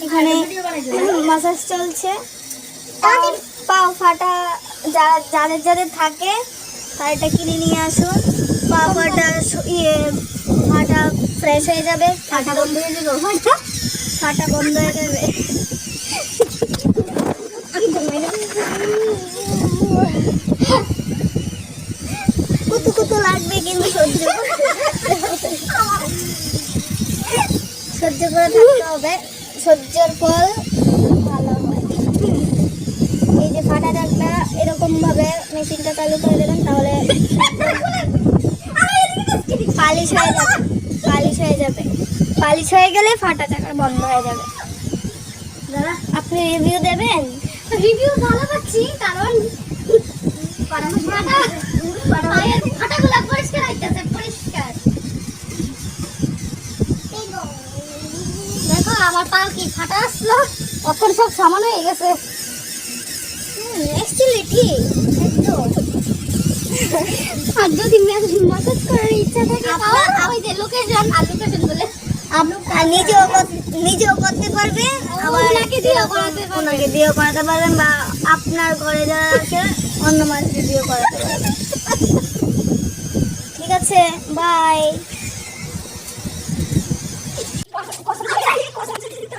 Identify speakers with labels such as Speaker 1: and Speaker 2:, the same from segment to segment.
Speaker 1: এখানে মাসাজ চলছে। পাও- ফাটা যা- যাদের যাদের থাকে, তারা এটা কিনে নিয়ে আসুন। পা ফাটা ইয়ে ফাটা ফ্রেশ হয়ে যাবে, ফাটা বন্ধ হয়ে যাবে, ফাটা ফাটা বন্ধ হয়ে যাবে। লাগবে কিন্তু সহ্য সহ্য করে থাকতে হবে। সহ্যের ফল ভালো হয়। এই যে ফাটা ডাকটা এরকম ভাবে মেশিনটা চালু করে দেবেন, তাহলে পালিশ হয়ে যাবে, পালিশ হয়ে যাবে। পালিশ হয়ে গেলে ফাটা চাকা বন্ধ হয়ে যাবে। দাদা, আপনি রিভিউ দেবেন?
Speaker 2: রিভিউ ভালো পাচ্ছি, কারণ আমার পা কি ফাটা আসলো? তখন সব সামান হয়ে গেছে।
Speaker 1: অ্যাকচুয়ালি ঠিক। একদম।
Speaker 2: আর যদি মাসাজ করার ইচ্ছা থাকে
Speaker 1: আপনার-
Speaker 2: ওই যে লোকেশন। আর লোকেশন বলে?
Speaker 1: নিজেও নিজেও করতে পারবে। আবার
Speaker 2: ওনাকে দিয়েও করাতে পারবে।
Speaker 1: ওনাকে দিয়েও করাতে পারবেন বা আপনার ঘরে যারা আছে অন্য মানুষকে দিয়েও করাতে পারবেন। ঠিক আছে বাই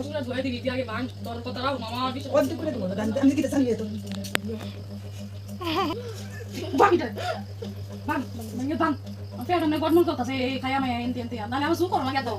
Speaker 3: বসুরা ধুয়ে দিবি, তুই আগে ভাঙ কথা রাখ মামা কিছু
Speaker 4: অর্ধেক করে দেবো আমি দিতে চালিয়ে তো
Speaker 3: পেট অনেক গড়মড় করতেছে, এই খাই আমি এনতে এনতে। নাহলে আমি শুকর লাগে খা